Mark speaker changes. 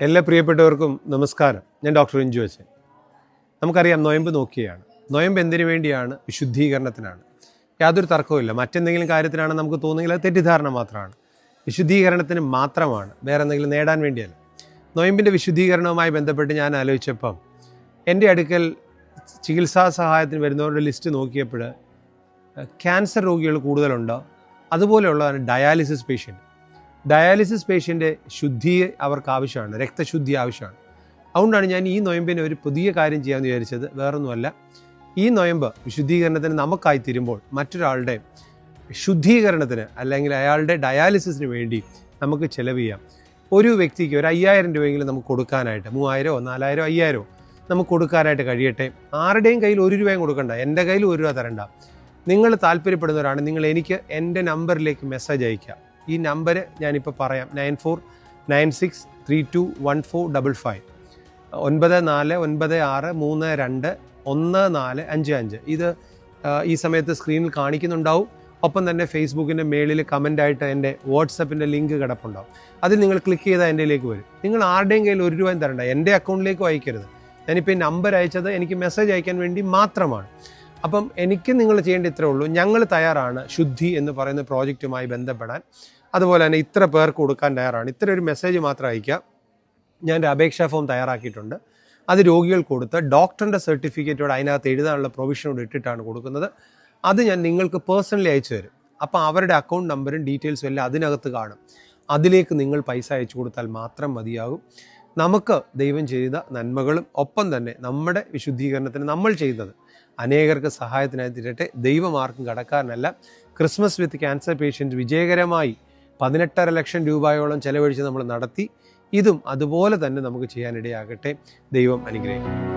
Speaker 1: എല്ലാ പ്രിയപ്പെട്ടവർക്കും നമസ്കാരം. ഞാൻ ഡോക്ടർ ഇഞ്ചു അച്ഛൻ. നമുക്കറിയാം നോയമ്പ് നോക്കിയാണ്. നോയമ്പ് എന്തിനു വേണ്ടിയാണ്? വിശുദ്ധീകരണത്തിനാണ്. യാതൊരു തർക്കവുമില്ല. മറ്റെന്തെങ്കിലും കാര്യത്തിനാണ് നമുക്ക് തോന്നുമെങ്കിൽ അത് തെറ്റിദ്ധാരണ മാത്രമാണ്. വിശുദ്ധീകരണത്തിന് മാത്രമാണ്. വേറെ എന്തെങ്കിലും നേടാൻ വേണ്ടിയല്ല. നോയമ്പിന്റെ വിശുദ്ധീകരണവുമായി ബന്ധപ്പെട്ട് ഞാൻ ആലോചിച്ചപ്പം എന്റെ അടുക്കൽ ചികിത്സാ സഹായത്തിന് വരുന്നവരുടെ ലിസ്റ്റ് നോക്കിയപ്പോൾ ക്യാൻസർ രോഗികൾ കൂടുതലുണ്ടോ? അതുപോലെയുള്ളതാണ് ഡയാലിസിസ് പേഷ്യന്റ് ഡയാലിസിസ് പേഷ്യന്റെ ശുദ്ധി അവർക്ക് ആവശ്യമാണ് രക്തശുദ്ധി ആവശ്യമാണ്. അതുകൊണ്ടാണ് ഞാൻ ഈ നൊയമ്പിന് ഒരു പുതിയ കാര്യം ചെയ്യാമെന്ന് വിചാരിച്ചത്. വേറൊന്നുമല്ല. ഈ നൊയമ്പ് വിശുദ്ധീകരണത്തിന് നമുക്കായി തീരുമ്പോൾ മറ്റൊരാളുടെ ശുദ്ധീകരണത്തിന് അല്ലെങ്കിൽ അയാളുടെ ഡയാലിസിസിന് വേണ്ടി നമുക്ക് ചെലവ് ചെയ്യാം. ഒരു വ്യക്തിക്ക് ഒരു അയ്യായിരം രൂപയെങ്കിലും നമുക്ക് കൊടുക്കാനായിട്ട് മൂവായിരമോ നാലായിരമോ അയ്യായിരമോ നമുക്ക് കൊടുക്കാനായിട്ട് കഴിയട്ടെ. ആരുടെയും കയ്യിൽ ഒരു രൂപയും കൊടുക്കണ്ട. എന്റെ കയ്യിൽ ഒരു രൂപ തരണ്ട. നിങ്ങൾ താല്പര്യപ്പെടുന്നവരാണ്. നിങ്ങൾ എനിക്ക് എന്റെ നമ്പറിലേക്ക് മെസ്സേജ് അയക്കുക ഈ നമ്പർ ഞാനിപ്പോൾ പറയാം. Nine four nine six three two one four double five. ഒൻപത് നാല് ഒൻപത് ആറ് മൂന്ന് രണ്ട് ഒന്ന് നാല് അഞ്ച് അഞ്ച്. ഇത് ഈ സമയത്ത് സ്ക്രീനിൽ കാണിക്കുന്നുണ്ടാവും. ഒപ്പം തന്നെ ഫേസ്ബുക്കിന്റെ മേളിൽ കമന്റായിട്ട് എന്റെ വാട്സപ്പിന്റെ ലിങ്ക് കിടപ്പുണ്ടാവും. അതിൽ നിങ്ങൾ ക്ലിക്ക് ചെയ്താൽ എന്റെയിലേക്ക് വരും. നിങ്ങൾ ആരുടെയും കയ്യിൽ ഒരു രൂപയും തരണ്ട. എന്റെ അക്കൗണ്ടിലേക്ക് അയക്കരുത്. ഞാനിപ്പോൾ ഈ നമ്പർ അയച്ചത് എനിക്ക് മെസ്സേജ് അയക്കാൻ വേണ്ടി മാത്രമാണ്. അപ്പം എനിക്ക് നിങ്ങൾ ചെയ്യേണ്ട ഇത്രേ ഉള്ളൂ. ഞങ്ങൾ തയ്യാറാണ് ശുദ്ധി എന്ന് പറയുന്ന പ്രോജക്റ്റുമായി ബന്ധപ്പെടാൻ. അതുപോലെ തന്നെ ഇത്ര പേർക്ക് കൊടുക്കാൻ തയ്യാറാണ്. ഇത്ര ഒരു മെസ്സേജ് മാത്രം അയക്കുക ഞാൻ ഒരു അപേക്ഷാ ഫോം തയ്യാറാക്കിയിട്ടുണ്ട്. അത് രോഗികൾ കൊടുത്ത് ഡോക്ടറിന്റെ സർട്ടിഫിക്കറ്റോട് അതിനകത്ത് എഴുതാനുള്ള പ്രൊവിഷനോട് ഇട്ടിട്ടാണ് കൊടുക്കുന്നത്. അത് ഞാൻ നിങ്ങൾക്ക് പേഴ്സണലി അയച്ചു തരും. അപ്പോൾ അവരുടെ അക്കൗണ്ട് നമ്പറും ഡീറ്റെയിൽസും എല്ലാം അതിനകത്ത് കാണും. അതിലേക്ക് നിങ്ങൾ പൈസ അയച്ചു കൊടുത്താൽ മാത്രം മതിയാകും. നമുക്ക് ദൈവം ചെയ്ത നന്മകളും ഒപ്പം തന്നെ നമ്മുടെ വിശുദ്ധീകരണത്തിന് നമ്മൾ ചെയ്യുന്നത് അനേകർക്ക് സഹായത്തിനായി തീരട്ടെ. ദൈവം ആർക്കും കടക്കാരനല്ല. ക്രിസ്മസ് വിത്ത് ക്യാൻസർ പേഷ്യന്റ് വിജയകരമായി പതിനെട്ടര ലക്ഷം രൂപയോളം ചെലവഴിച്ച് നമ്മൾ നടത്തി. ഇതും അതുപോലെ തന്നെ നമുക്ക് ചെയ്യാനിടയാകട്ടെ. ദൈവം അനുഗ്രഹിക്കും